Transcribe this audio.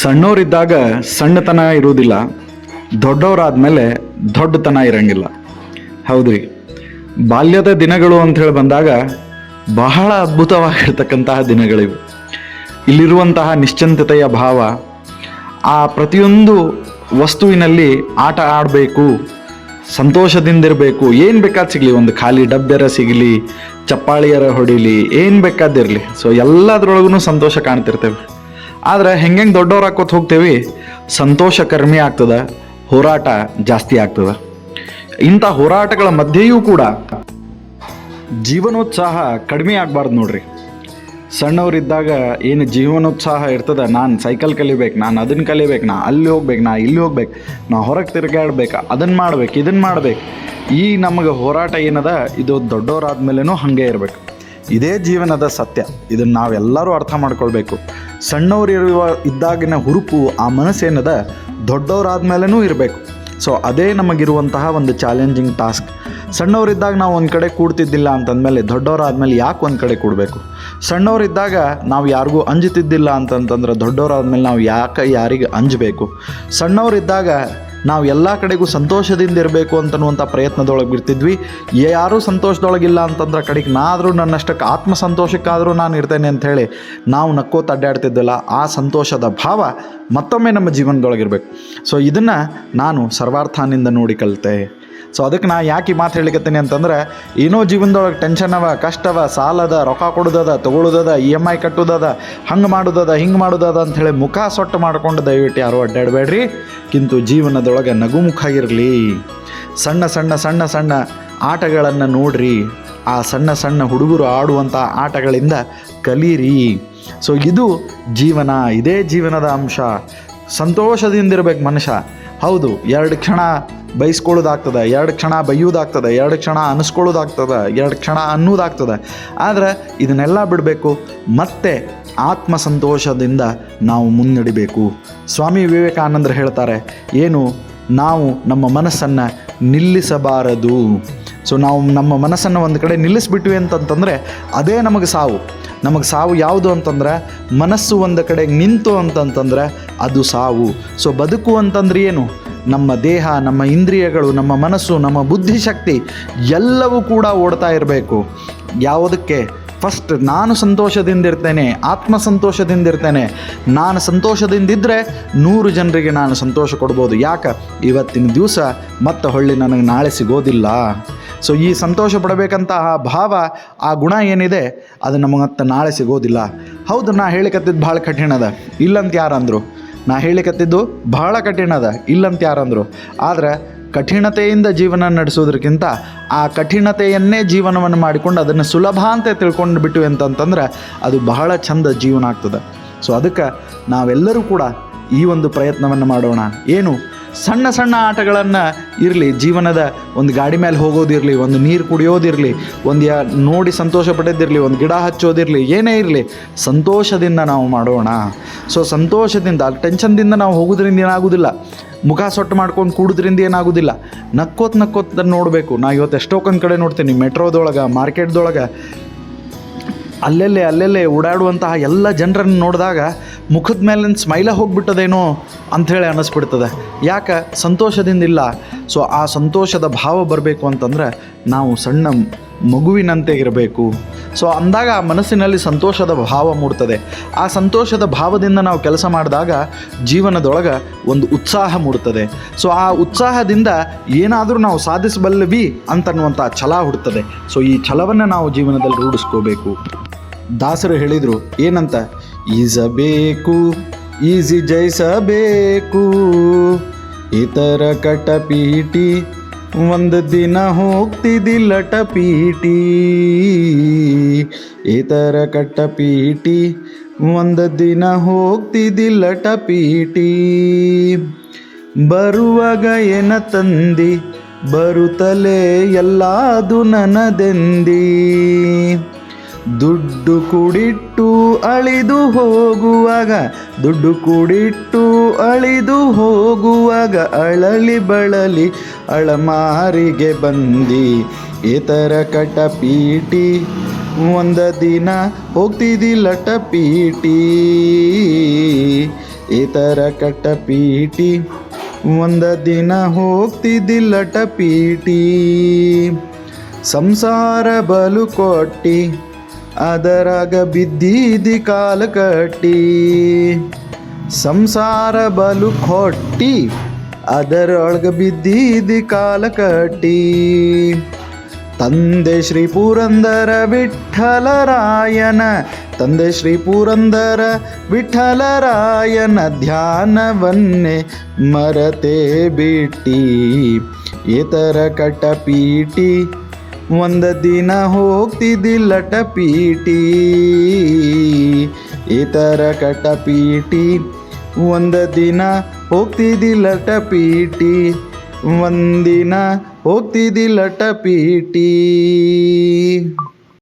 ಸಣ್ಣವರಿದ್ದಾಗ ಸಣ್ಣತನ ಇರುವುದಿಲ್ಲ, ದೊಡ್ಡವರಾದ್ಮೇಲೆ ದೊಡ್ಡತನ ಇರಂಗಿಲ್ಲ. ಹೌದ್ರಿ, ಬಾಲ್ಯದ ದಿನಗಳು ಅಂತ ಹೇಳಿ ಬಂದಾಗ ಬಹಳ ಅದ್ಭುತವಾಗಿರ್ತಕ್ಕಂತಹ ದಿನಗಳಿವೆ. ಇಲ್ಲಿರುವಂತಹ ನಿಶ್ಚಿಂತತೆಯ ಭಾವ, ಆ ಪ್ರತಿಯೊಂದು ವಸ್ತುವಿನಲ್ಲಿ ಆಟ ಆಡಬೇಕು, ಸಂತೋಷದಿಂದಿರಬೇಕು, ಏನು ಬೇಕಾದ ಸಿಗಲಿ, ಒಂದು ಖಾಲಿ ಡಬ್ಬೆರ ಸಿಗಲಿ, ಚಪ್ಪಾಳಿಯರ ಹೊಡಿಲಿ, ಏನು ಬೇಕಾದಿರಲಿ ಸೊ ಎಲ್ಲದರೊಳಗೂ ಸಂತೋಷ ಕಾಣ್ತಿರ್ತೇವೆ. ಆದ್ರೆ ಹೆಂಗೆ ದೊಡ್ಡವ್ರು ಹಾಕೋತ ಹೋಗ್ತೇವಿ? ಸಂತೋಷ ಕಡಿಮೆ ಆಗ್ತದ, ಹೋರಾಟ ಜಾಸ್ತಿ ಆಗ್ತದ. ಇಂಥ ಹೋರಾಟಗಳ ಮಧ್ಯೆಯೂ ಕೂಡ ಜೀವನೋತ್ಸಾಹ ಕಡಿಮೆ ಆಗಬಾರ್ದು ನೋಡ್ರಿ. ಸಣ್ಣವರಿದ್ದಾಗ ಏನು ಜೀವನೋತ್ಸಾಹ ಇರ್ತದ, ನಾನು ಸೈಕಲ್ ಕಲಿಬೇಕು, ನಾನು ಅದನ್ನು ಕಲಿಬೇಕು, ನಾ ಅಲ್ಲಿ ಹೋಗ್ಬೇಕು, ನಾ ಇಲ್ಲಿ ಹೋಗ್ಬೇಕು, ನಾ ಹೊರಗೆ ತಿರುಗಾಡ್ಬೇಕು ಅದನ್ನು ಮಾಡ್ಬೇಕು ಇದನ್ನು ಮಾಡ್ಬೇಕು. ಈ ನಮಗೆ ಹೋರಾಟ ಏನದ, ಇದು ದೊಡ್ಡವರಾದ್ಮೇಲೆನೂ ಹಾಗೆ ಇರಬೇಕು. ಇದೇ ಜೀವನದ ಸತ್ಯ. ಇದನ್ನು ನಾವೆಲ್ಲರೂ ಅರ್ಥ ಮಾಡ್ಕೊಳ್ಬೇಕು. ಸಣ್ಣವ್ರು ಇರುವ ಇದ್ದಾಗಿನ ಹುರುಪು ಆ ಮನಸ್ಸೇನದ ದೊಡ್ಡವರಾದ್ಮೇಲೆನೂ ಇರಬೇಕು. ಸೊ ಅದೇ ನಮಗಿರುವಂತಹ ಒಂದು ಚಾಲೆಂಜಿಂಗ್ ಟಾಸ್ಕ್ ಸಣ್ಣವರಿದ್ದಾಗ ನಾವು ಒಂದು ಕಡೆ ಕೂಡ್ತಿದ್ದಿಲ್ಲ ಅಂತಂದಮೇಲೆ ದೊಡ್ಡವರಾದ್ಮೇಲೆ ಯಾಕೆ ಒಂದು ಕಡೆ ಕೂಡಬೇಕು? ಸಣ್ಣವರಿದ್ದಾಗ ನಾವು ಯಾರಿಗೂ ಅಂಜುತ್ತಿದ್ದಿಲ್ಲ ಅಂತಂತಂದ್ರೆ ದೊಡ್ಡವರಾದ್ಮೇಲೆ ನಾವು ಯಾಕೆ ಯಾರಿಗೆ ಅಂಜಬೇಕು? ಸಣ್ಣವರಿದ್ದಾಗ ನಾವು ಎಲ್ಲ ಕಡೆಗೂ ಸಂತೋಷದಿಂದ ಇರಬೇಕು ಅಂತನ್ನುವಂಥ ಪ್ರಯತ್ನದೊಳಗೆ ಬಿಡ್ತಿದ್ವಿ. ಯಾರೂ ಸಂತೋಷದೊಳಗಿಲ್ಲ ಅಂತಂದ್ರೆ ಕಡೆಗೆ ನಾದರೂ ನನ್ನಷ್ಟಕ್ಕೆ ಆತ್ಮ ಸಂತೋಷಕ್ಕಾದರೂ ನಾನು ಇರ್ತೇನೆ ಅಂತ ಹೇಳಿ ನಾವು ನಕ್ಕೋತ ಅಡ್ಡಾಡ್ತಿದ್ದಲ್ಲ, ಆ ಸಂತೋಷದ ಭಾವ ಮತ್ತೊಮ್ಮೆ ನಮ್ಮ ಜೀವನದೊಳಗಿರ್ಬೇಕು ಸೊ ಇದನ್ನು ನಾನು ಸರ್ವಾರ್ಥಾನಿಂದ ನೋಡಿ ಕಲಿತೆ. ಸೊ ಅದಕ್ಕೆ ನಾ ಯಾಕೆ ಈ ಮಾತು ಹೇಳಿಕತ್ತೀನಿ ಅಂತಂದ್ರೆ, ಏನೋ ಜೀವನದೊಳಗೆ ಟೆನ್ಷನ್ ಅವ ಕಷ್ಟವ ಸಾಲದ ರೊಕ್ಕ ಕೊಡೋದದ ತಗೊಳ್ಳೋದದ ಇ ಎಂ ಐ ಕಟ್ಟೋದದ, ಹಂಗೆ ಮಾಡೋದದ, ಹಿಂಗೆ ಮಾಡೋದದ ಅಂಥೇಳಿ ಮುಖ ಸೊಟ್ಟು ಮಾಡಿಕೊಂಡು ದಯವಿಟ್ಟು ಯಾರು ಅಡ್ಡಾಡಬೇಡ್ರಿ. ಕಿಂತು ಜೀವನದೊಳಗೆ ನಗುಮುಖ ಇರಲಿ ಸಣ್ಣ ಸಣ್ಣ ಸಣ್ಣ ಸಣ್ಣ ಆಟಗಳನ್ನು ನೋಡ್ರಿ. ಆ ಸಣ್ಣ ಸಣ್ಣ ಹುಡುಗರು ಆಡುವಂಥ ಆಟಗಳಿಂದ ಕಲೀರಿ. ಸೊ ಇದು ಜೀವನ, ಇದೇ ಜೀವನದ ಅಂಶ. ಸಂತೋಷದಿಂದಿರ್ಬೇಕು ಮನುಷ್ಯ. ಹೌದು, ಎರಡು ಕ್ಷಣ ಬೈಸ್ಕೊಳ್ಳೋದಾಗ್ತದೆ ಎರಡು ಕ್ಷಣ ಬೈಯೋದಾಗ್ತದೆ ಎರಡು ಕ್ಷಣ ಅನಿಸ್ಕೊಳ್ಳೋದಾಗ್ತದೆ, ಎರಡು ಕ್ಷಣ ಅನ್ನೋದಾಗ್ತದೆ. ಆದರೆ ಇದನ್ನೆಲ್ಲ ಬಿಡಬೇಕು, ಮತ್ತೆ ಆತ್ಮ ಸಂತೋಷದಿಂದ ನಾವು ಮುನ್ನಡಿಬೇಕು. ಸ್ವಾಮಿ ವಿವೇಕಾನಂದರು ಹೇಳ್ತಾರೆ, ಏನು? ನಾವು ನಮ್ಮ ಮನಸ್ಸನ್ನು ನಿಲ್ಲಿಸಬಾರದು. ಸೊ ನಾವು ನಮ್ಮ ಮನಸ್ಸನ್ನು ಒಂದು ಕಡೆ ನಿಲ್ಲಿಸ್ಬಿಟ್ವಿ ಅಂತಂತಂದರೆ, ಅದೇ ನಮಗೆ ಸಾವು. ನಮಗೆ ಸಾವು ಯಾವುದು ಅಂತಂದ್ರೆ, ಮನಸ್ಸು ಒಂದು ಕಡೆ ನಿಂತು ಅಂತಂತಂದ್ರೆ ಅದು ಸಾವು. ಸೊ ಬದುಕು ಅಂತಂದ್ರೆ ಏನು? ನಮ್ಮ ದೇಹ, ನಮ್ಮ ಇಂದ್ರಿಯಗಳು, ನಮ್ಮ ಮನಸ್ಸು, ನಮ್ಮ ಬುದ್ಧಿಶಕ್ತಿ ಎಲ್ಲವೂ ಕೂಡ ಓಡ್ತಾ ಇರಬೇಕು. ಯಾವುದಕ್ಕೆ? ಫಸ್ಟ್ ನಾನು ಸಂತೋಷದಿಂದ ಇರ್ತೇನೆ, ಆತ್ಮ ಸಂತೋಷದಿಂದ ಇರ್ತೇನೆ. ನಾನು ಸಂತೋಷದಿಂದಿದ್ದರೆ ನೂರು ಜನರಿಗೆ ನಾನು ಸಂತೋಷ ಕೊಡ್ಬೋದು. ಯಾಕೆ? ಇವತ್ತಿನ ದಿವಸ ಮತ್ತೆ ಹೊಳ್ಳಿ ನನಗೆ ನಾಳೆ ಸಿಗೋದಿಲ್ಲ. ಸೊ ಈ ಸಂತೋಷ ಪಡಬೇಕಂತ ಆ ಭಾವ, ಆ ಗುಣ ಏನಿದೆ, ಅದು ನಮಗೆ ಮತ್ತೆ ನಾಳೆ ಸಿಗೋದಿಲ್ಲ. ಹೌದು, ನಾ ಹೇಳಿಕತ್ತಿದ್ದು ಭಾಳ ಕಠಿಣ ಅದ ಇಲ್ಲಂತ ಯಾರಂದರು ನಾ ಹೇಳಿಕತ್ತಿದ್ದು ಬಹಳ ಕಠಿಣ ಅದ ಇಲ್ಲಂತ ಯಾರಂದರು ಆದರೆ ಕಠಿಣತೆಯಿಂದ ಜೀವನ ನಡೆಸೋದಕ್ಕಿಂತ ಆ ಕಠಿಣತೆಯನ್ನೇ ಜೀವನವನ್ನು ಮಾಡಿಕೊಂಡು ಅದನ್ನು ಸುಲಭ ಅಂತ ತಿಳ್ಕೊಂಡು ಬಿಟ್ಟು ಅಂತಂತಂದ್ರೆ ಅದು ಬಹಳ ಚಂದ ಜೀವನ ಆಗ್ತದೆ. ಸೊ ಅದಕ್ಕೆ ನಾವೆಲ್ಲರೂ ಕೂಡ ಈ ಒಂದು ಪ್ರಯತ್ನವನ್ನು ಮಾಡೋಣ. ಏನು? ಸಣ್ಣ ಸಣ್ಣ ಆಟಗಳನ್ನು ಇರಲಿ, ಜೀವನದ ಒಂದು ಗಾಡಿ ಮೇಲೆ ಹೋಗೋದಿರಲಿ, ಒಂದು ನೀರು ಕುಡಿಯೋದಿರಲಿ, ಒಂದು ಯಾ ನೋಡಿ ಸಂತೋಷ ಪಡೋದಿರಲಿ, ಒಂದು ಗಿಡ ಹಚ್ಚೋದಿರಲಿ, ಏನೇ ಇರಲಿ, ಸಂತೋಷದಿಂದ ನಾವು ಮಾಡೋಣ. ಸೊ ಸಂತೋಷದಿಂದ ಟೆನ್ಷನ್ದಿಂದ ನಾವು ಹೋಗೋದ್ರಿಂದ ಏನಾಗೋದಿಲ್ಲ. ಮುಖ ಸೊಟ್ಟು ಮಾಡ್ಕೊಂಡು ಕೂಡುದ್ರಿಂದ ಏನಾಗೋದಿಲ್ಲ. ನಕ್ಕೋತ್ ನಕ್ಕೋತ್ ನೋಡಬೇಕು. ನಾ ಇವತ್ತು ಎಷ್ಟೊಂದು ಕಡೆ ನೋಡ್ತೀನಿ, ಮೆಟ್ರೋದೊಳಗೆ, ಮಾರ್ಕೆಟ್ದೊಳಗೆ. ಅಲ್ಲೆಲ್ಲೇ ಅಲ್ಲೆಲ್ಲೇ ಓಡಾಡುವಂತಹ ಎಲ್ಲ ಜನರನ್ನು ನೋಡಿದಾಗ ಮುಖದ ಮೇಲಿನ ಸ್ಮೈಲ ಹೋಗ್ಬಿಟ್ಟದೇನೋ ಅಂಥೇಳಿ ಅನ್ನಿಸ್ಬಿಡ್ತದೆ. ಯಾಕೆ? ಸಂತೋಷದಿಂದ ಇಲ್ಲ. ಸೊ ಆ ಸಂತೋಷದ ಭಾವ ಬರಬೇಕು ಅಂತಂದ್ರೆ ನಾವು ಸಣ್ಣ ಮಗುವಿನಂತೆ ಇರಬೇಕು. ಸೊ ಅಂದಾಗ ಆ ಮನಸ್ಸಿನಲ್ಲಿ ಸಂತೋಷದ ಭಾವ ಮೂಡ್ತದೆ. ಆ ಸಂತೋಷದ ಭಾವದಿಂದ ನಾವು ಕೆಲಸ ಮಾಡಿದಾಗ ಜೀವನದೊಳಗೆ ಒಂದು ಉತ್ಸಾಹ ಮೂಡ್ತದೆ. ಸೊ ಆ ಉತ್ಸಾಹದಿಂದ ಏನಾದರೂ ನಾವು ಸಾಧಿಸಬಲ್ಲವಿ ಅಂತನ್ನುವಂಥ ಛಲ ಹುಡ್ತದೆ. ಸೊ ಈ ಛಲವನ್ನು ನಾವು ಜೀವನದಲ್ಲಿ ರೂಢಿಸ್ಕೋಬೇಕು. ದಾಸರು ಹೇಳಿದರು, ಏನಂತ? ಈಜಬೇಕು, ಈಜಿ ಜಯಿಸಬೇಕು. ಇತರ ಕಟಪೀಟಿ ಒಂದು ದಿನ ಹೋಗ್ತಿದ್ದಿಲ್ಲ ಪೀಟಿ ಇತರ ಕಟ್ಟಪೀಟಿ ಒಂದು ದಿನ ಹೋಗ್ತಿದ್ದಿಲ್ಲ ಪೀಟಿ ಬರುವಾಗ ಏನ ತಂದಿ? ಬರುತ್ತಲೇ ಎಲ್ಲಾದು ನನದೆಂದಿ? ದುಡ್ಡು ಕೂಡಿಟ್ಟು ಅಳಿದು ಹೋಗುವಾಗ, ದುಡ್ಡು ಕೂಡಿಟ್ಟು ಅಳಿದು ಹೋಗುವಾಗ ಅಳಲಿ ಬಳಲಿ ಅಳಮಾರಿಗೆ ಬಂದಿ. ಇತರ ಕಟಪೀಟಿ ಒಂದ ದಿನ ಹೋಗ್ತಿದ್ದಿಲ್ಲ ಪೀಟಿ ಇತರ ಕಟ್ಟ ಪೀಟಿ ಒಂದ ದಿನ ಹೋಗ್ತಿದ್ದಿಲ್ಲ ಪೀಟಿ ಸಂಸಾರ ಬಲು ಕೊಟ್ಟಿ, ಅದರಾಗ ಬಿದ್ದಿದ್ದಿ ಕಾಲು ಕಟ್ಟಿ. ಸಂಸಾರ ಬಲು ಕೊಟ್ಟಿ, ಅದರೊಳಗೆ ಬಿದ್ದಿದ್ದಿ ಕಾಲ ಕಟ್ಟಿ. ತಂದೆ ಶ್ರೀ ಪುರಂದರ ವಿಠಲರಾಯನ, ತಂದೆ ಶ್ರೀ ಪುರಂದರ ವಿಠಲರಾಯನ ಧ್ಯಾನವನ್ನೇ ಮರತೆ ಬಿಟ್ಟಿ. ಇತರ ಕಟ ಪೀಟಿ ಒಂದ ದಿನ ಹೋಗ್ತಿದ್ದಿಲ್ಲಟ ಟಪೀಟಿ ಏತರ ಕಟಪೀಟಿ ಒಂದು ದಿನ ಹೋಗ್ತಿದ್ದಿಲ್ಲ ಟಪೀಟಿ ಒಂದಿನ ಹೋಗ್ತಿದ್ದಿಲ್ಲ ಟಪೀಟಿ